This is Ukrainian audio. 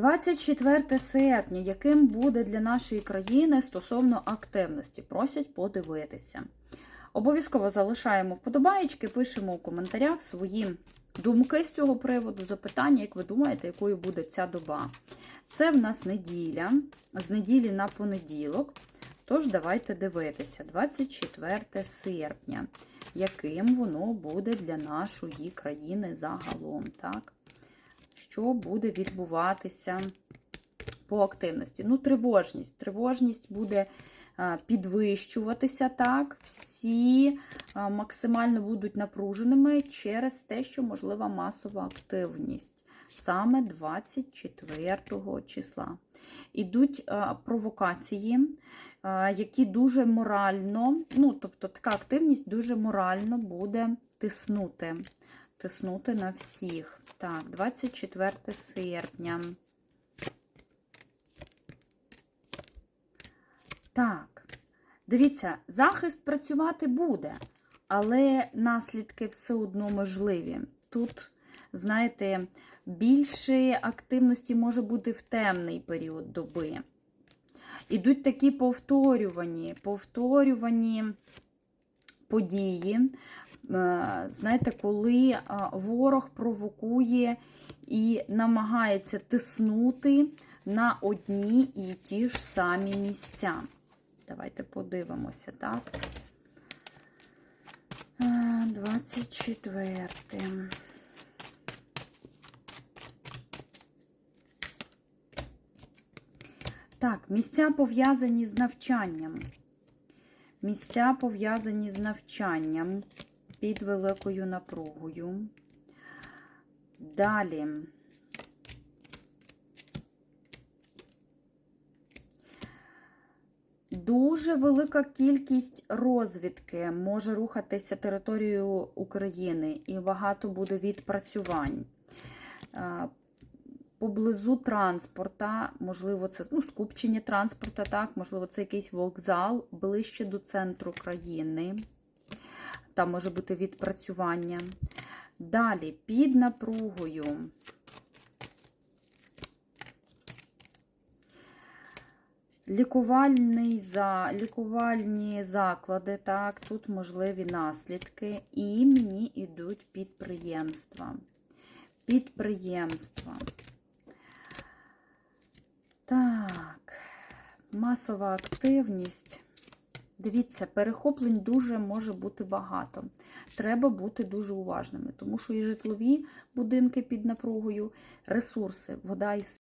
24 серпня, яким буде для нашої країни стосовно активності? Просять подивитися. Обов'язково залишаємо вподобаєчки, пишемо у коментарях свої думки з цього приводу, запитання, як ви думаєте, якою буде ця доба. Це в нас неділя, з неділі на понеділок. Тож давайте дивитися, 24 серпня, яким воно буде для нашої країни загалом. так? Що буде відбуватися по активності? Ну, тривожність. Тривожність буде підвищуватися, так? Всі максимально будуть напруженими через те, що можлива масова активність. Саме 24 числа. Ідуть провокації, які дуже морально, ну, тобто така активність дуже морально буде тиснути. Тиснути на всіх. Так, 24 серпня. Так, дивіться, захист працювати буде, але наслідки все одно можливі. Тут, знаєте, більше активності може бути в темний період доби. Ідуть такі повторювані, повторювані події. Е, Знаєте, коли ворог провокує і намагається тиснути на одні і ті ж самі місця. Давайте подивимося, так? Е, 24. Так, місця пов'язані з навчанням. Місця пов'язані з навчанням під великою напругою. Далі. Дуже велика кількість розвідки може рухатися територією України, і багато буде відпрацювань. Е, Поблизу транспорта, можливо, це ну, скупчення транспорта, так, можливо, це якийсь вокзал ближче до центру країни. Там може бути відпрацювання. Далі, під напругою. Лікувальний за, лікувальні заклади, так, тут можливі наслідки. І мені йдуть підприємства. Підприємства. Так, масова активність. Дивіться, перехоплень дуже може бути багато. Треба бути дуже уважними, тому що і житлові будинки під напругою, ресурси, вода і